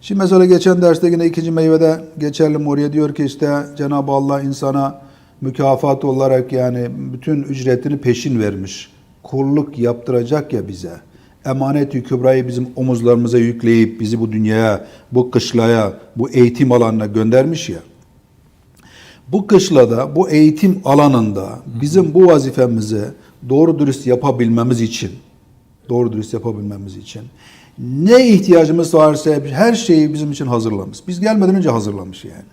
Şimdi mesela geçen derste yine ikinci meyvede geçelim oraya diyor ki işte Cenab-ı Allah insana mükafat olarak yani bütün ücretini peşin vermiş. Kulluk yaptıracak ya bize. Emanet-i kübrayı bizim omuzlarımıza yükleyip bizi bu dünyaya, bu kışlaya, bu eğitim alanına göndermiş ya. Bu kışlada, bu eğitim alanında bizim bu vazifemizi doğru dürüst yapabilmemiz için, doğru dürüst yapabilmemiz için ne ihtiyacımız varsa her şeyi bizim için hazırlamış. Biz gelmeden önce hazırlamış yani.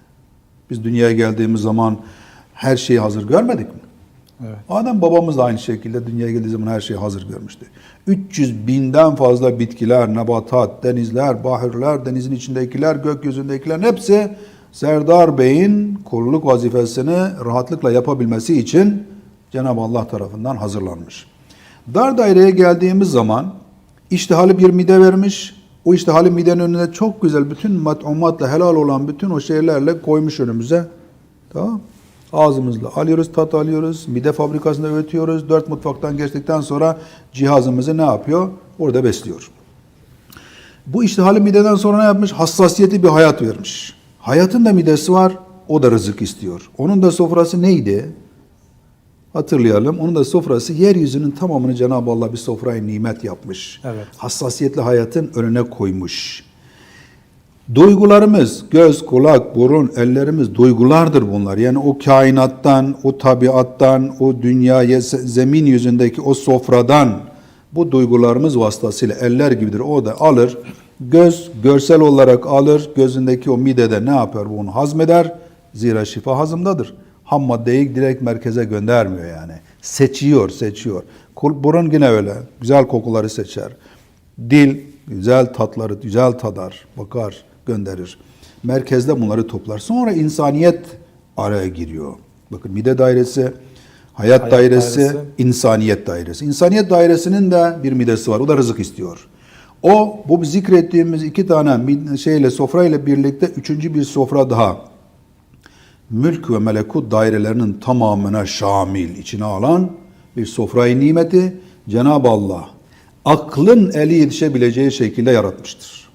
Biz dünyaya geldiğimiz zaman her şeyi hazır görmedik mi? Evet. Adem babamız da aynı şekilde dünyaya geldiği zaman her şeyi hazır görmüştü. 300 binden fazla bitkiler, nebatat, denizler, bahirler, denizin içindekiler, gökyüzündekilerin hepsi Serdar Bey'in kulluk vazifesini rahatlıkla yapabilmesi için Cenab-ı Allah tarafından hazırlanmış. Dar daireye geldiğimiz zaman iştihalı bir mide vermiş. O iştihalı midenin önüne çok güzel bütün mat'umatla helal olan bütün o şeylerle koymuş önümüze. Tamam Ağzımızla alıyoruz, tat alıyoruz, mide fabrikasında öğütüyoruz. Dört mutfaktan geçtikten sonra cihazımızı ne yapıyor? Orada besliyor. Bu iştihalı mideden sonra ne yapmış? Hassasiyeti bir hayat vermiş. Hayatın da midesi var, o da rızık istiyor. Onun da sofrası neydi? Hatırlayalım. Onun da sofrası yeryüzünün tamamını Cenab-ı Allah bir sofrayı nimet yapmış. Evet. Hassasiyetli hayatın önüne koymuş. Duygularımız, göz, kulak, burun, ellerimiz duygulardır bunlar. Yani o kainattan, o tabiattan, o dünyaya, zemin yüzündeki o sofradan bu duygularımız vasıtasıyla eller gibidir. O da alır, göz görsel olarak alır, gözündeki o midede ne yapar? Bunu hazmeder. Zira şifa hazımdadır. Ham maddeyi direkt merkeze göndermiyor yani. Seçiyor, seçiyor. Burun yine öyle. Güzel kokuları seçer. Dil güzel tatları güzel tadar, bakar, gönderir. Merkezde bunları toplar. Sonra insaniyet araya giriyor. Bakın mide dairesi, hayat, Hayat dairesi, dairesi. insaniyet dairesi. İnsaniyet dairesinin de bir midesi var. O da rızık istiyor. O bu zikrettiğimiz iki tane şeyle sofra ile birlikte üçüncü bir sofra daha mülk ve melekut dairelerinin tamamına şamil içine alan bir sofrayı nimeti Cenab-ı Allah aklın eli yetişebileceği şekilde yaratmıştır.